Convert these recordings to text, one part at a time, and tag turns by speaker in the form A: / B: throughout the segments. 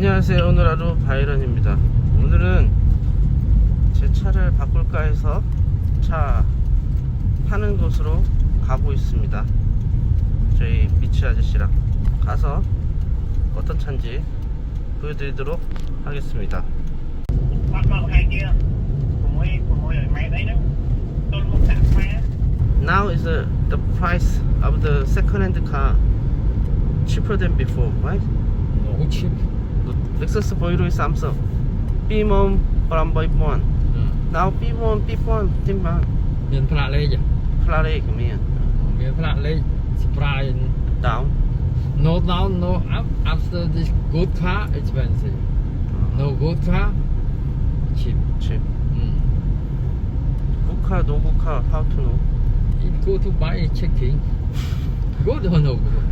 A: 안녕하세요 오늘 하루 바이런입니다 오늘은 제 차를 바꿀까 해서 차 파는 곳으로 가고 있습니다 저희 미치 아저씨랑 가서 어떤 차인지 보여드리도록 하겠습니다 Now is uh, the price of the second hand car cheaper than before right?
B: Ngủ chim
A: Lexus 보이로이 삼성 B1 831 Now B1 B1 팀만
B: មានផ្លាកលេខ
A: 플라레 그러면
B: មានផ្លាកលេខ Sprite
A: down
B: no down no up after this good car expensive no good car cheap
A: 칩
B: mm.
A: 구카 노구카 how to know
B: it go to buy checking good or no good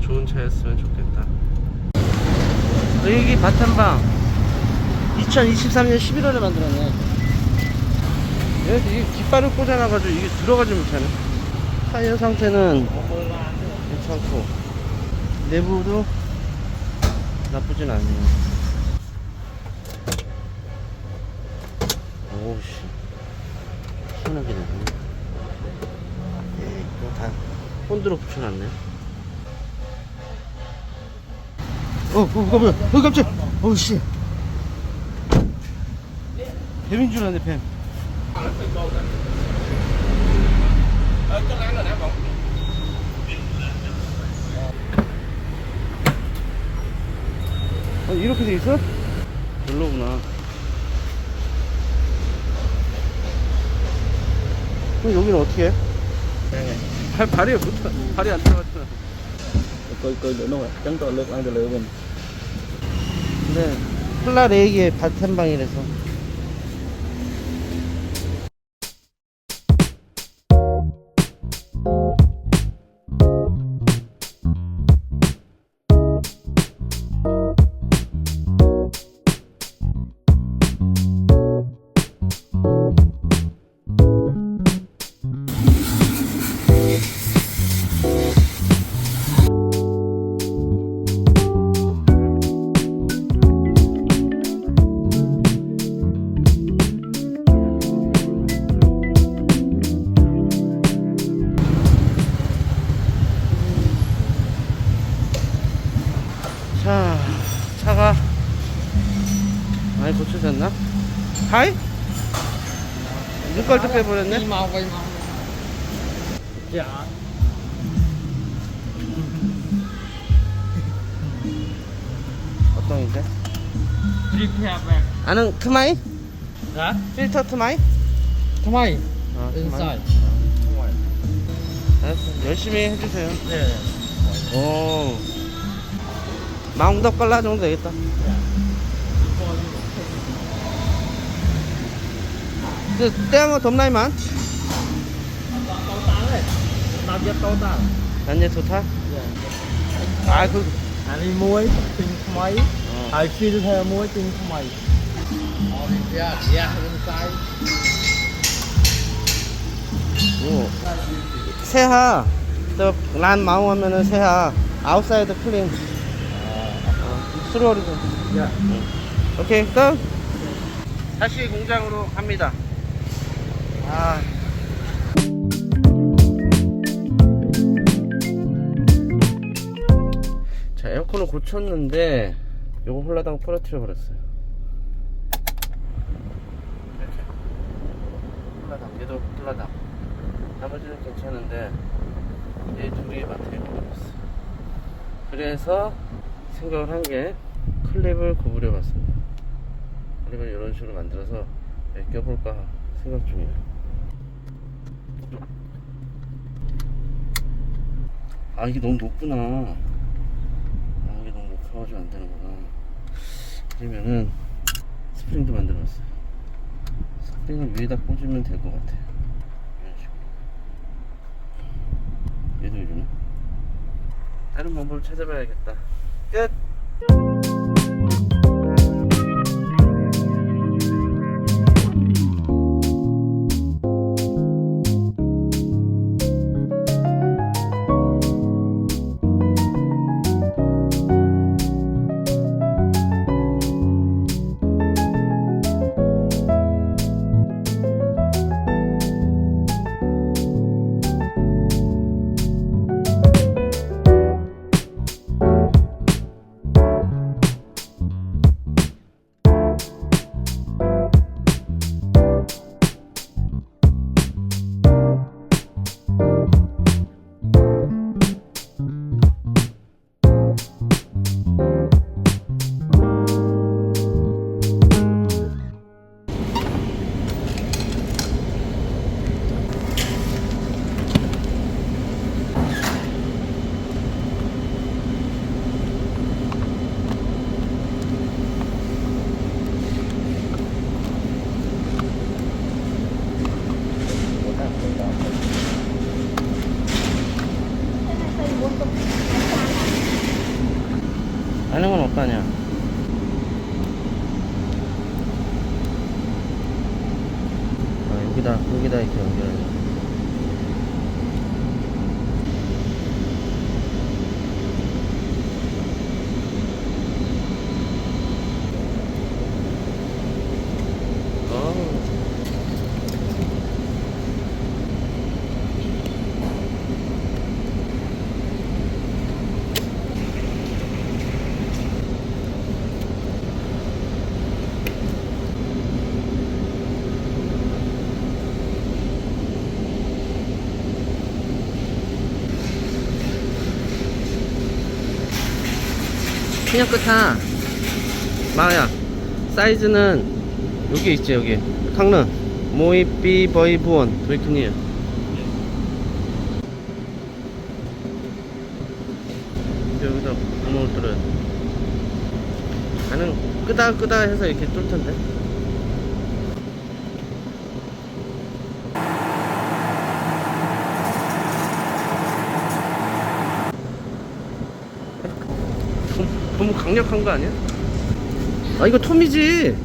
A: 좋은 차였으면 좋겠다 여기 바탄방. 2023년 11월에 만들었네. 여기 깃발을 꽂아놔가지고 이게 들어가지 못하네. 타이어 상태는 괜찮고. 내부도 나쁘진 않네요 오우씨. 시원하게 되네. 예, 이거 다 본드로 붙여놨네 어, 어, 어, 뭐야? 어, 깜짝! 어우, 씨. 뱀인 줄 알았네, 뱀. 어, 이렇게 돼 있어? 별로구나. 그럼 여기는 어떻게 해? 발, 발이 못, 발이 안 들어갔잖아.
C: Coi coi lửa nồi trắng to lực ăn từ lửa mình
A: 근데 콜라레이의 바텐방이라서 눈깔도 빼버렸네?
B: mau quay mau dạ
A: 어떤 인데?
B: repair back
A: 아는 트마이?
B: hả
A: 필터 트마이?
B: không ai
A: 어,
B: inside
A: 알았어. 열심히 해주세요.
B: yeah
A: 오. 마웅덕 깔라 정도 되겠다. 그 떼양어 덤나이만
B: tao tao
A: 난얘 좋다 아그
C: anh đi muối tinh máy
A: 어.
C: ai khi đi theo muối tinh máy
B: yeah yeah inside
A: 오. 세하 또란 마우 하면은 세하 아웃사이드 클린 어,
C: dạ
A: 오케이 끝 다시 공장으로 갑니다 아 자, 에어컨을 고쳤는데 요거 홀라당 부러뜨려 버렸어요. 이렇게. 홀라당, 얘도 홀라당. 나머지는 괜찮은데 얘 둘이 마트에 버렸어. 그래서 생각을 한 게 클립을 구부려 봤습니다. 클립을 이런 식으로 만들어서 껴볼까 생각 중이에요. 아 이게 너무 높구나. 아 이게 너무 높아가지고 안 되는구나. 그러면은 스프링도 만들어놨어요. 스프링을 위에다 꽂으면 될 것 같아. 이런 식으로. 얘도 이러네. 다른 방법을 찾아봐야겠다. 끝. 여기다, 여기다 이렇게 연결해. 어. 그냥 끝아 마야 사이즈는 여기 있지 여기. 강릉 모이비 버이부원 도이크니에 여기다 구멍을 뚫어야 돼. 나는 끄다 끄다 해서 이렇게 뚫 텐데 좀- 너무 강력한 거 아니야? 아 이거 톰이지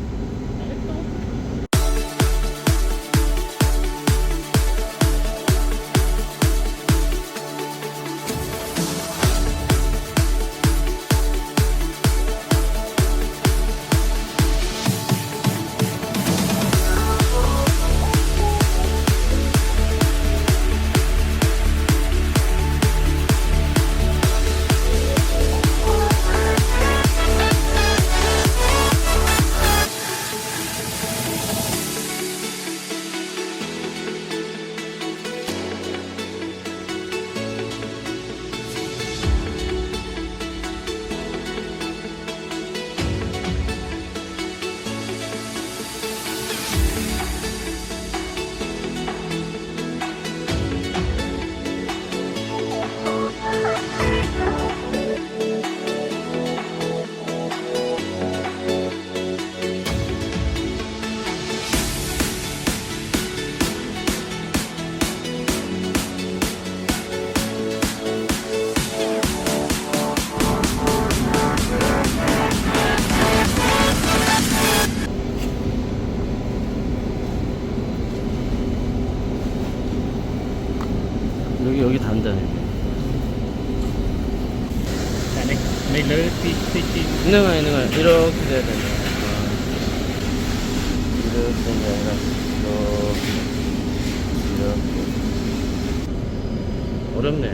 A: 어렵네.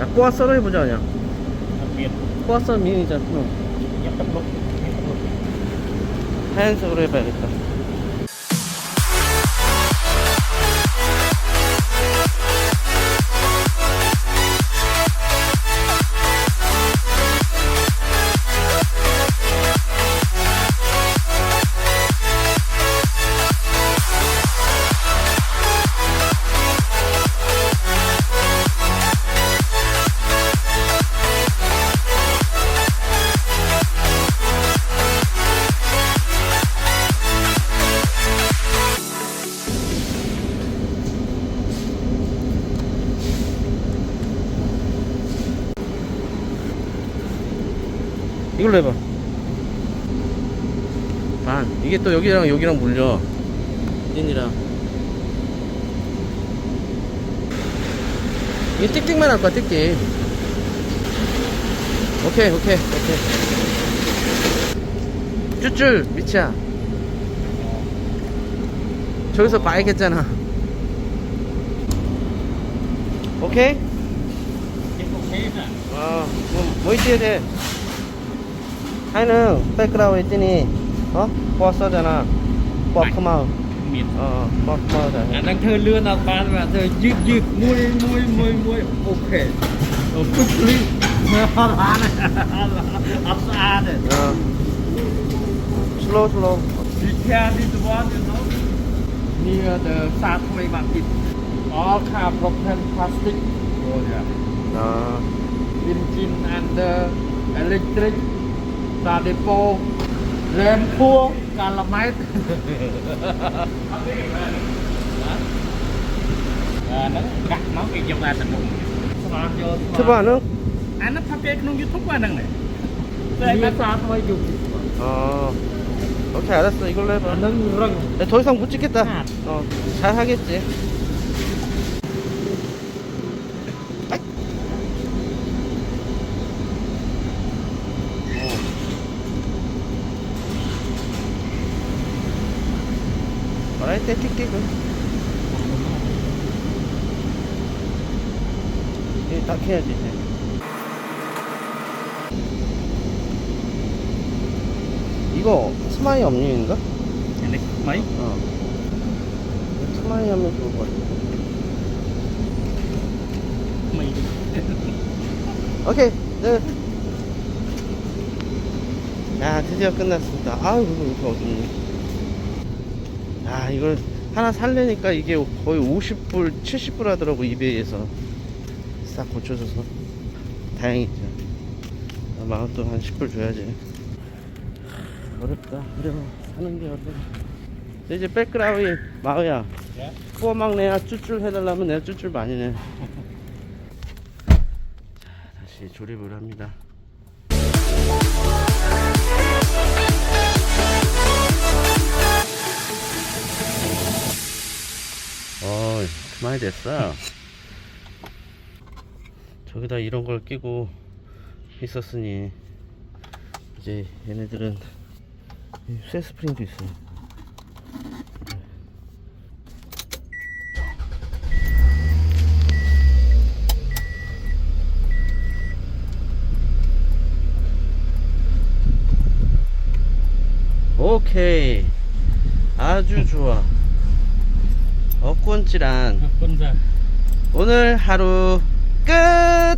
A: 야 꼬아 썰어 해보자 그냥. 꼬아 썰 미니잖아. 하얀색으로 해봐야겠다 이걸로 해봐. 반. 이게 또 여기랑 여기랑 물려. 인이랑. 이게 띡띡만 할 거야 띡띡. 오케이 오케이 오케이. 쭈쭈 미치야. 저기서 봐야겠잖아. 오케이?
D: là
A: 어, 뭐, 뭐 있어야 돼? 하이는 백그라운드 있더니, 어? 버스잖아. 버크마우.
D: miền
A: 어, 버크마우 다
B: À, đang thơ lưa nào bán và thơ dứt dứt môi môi môi môi ok Ờ, phức lý Bán Áp xa này
A: 어. 슬로우, 슬로우.
B: Đi theo đi từ bó chứ nó Near the xa thôi bạn thịt All car broken plastic Oh yeah
A: 어,
B: engine and the electric Sa depo Rem khua Calamite
D: à, nó gặt nó cái dòng là thành vùng
B: Selamat yo
A: 트바는?
D: à nó phát cái trong youtube qua nâng này
B: Đây cắt xa thôi dùng
A: 어 오케이 알았어 이걸로 해봐
B: Nâng rừng
A: 야, 더 이상 못 찍겠다
B: 아.
A: 어 잘하겠지 Alright, take it, take it. 이딱 해야지 이제. 이거 스마이 업류인가?
B: Này mấy
A: 어. 스마이 하면 좋을 것 같아.
B: Mày
A: 오케이. 네. 야, 드디어 끝났습니다. 아유, 이거 이렇게 어둡니. 야, 이걸 하나 살려니까 이게 거의 50불, 70불 하더라고, 이베이에서. 싹 고쳐줘서. 다행이죠. 마음 또한 10불 줘야지. 어렵다. 그래, 사는 게 어려워. 이제 백그라위, 마우야.
B: Dạ.
A: 꼬막 내가 쭈쭈 해달라면 내가 쭈쭈 많이 내. 자, 다시 조립을 합니다. 어, 많이 됐어. 저기다 이런 걸 끼고 있었으니 이제 얘네들은 이쇠 스프링도 있어요. 오케이 아주 좋아 어꼰찌란
B: Con ra
A: 오늘 하루 끝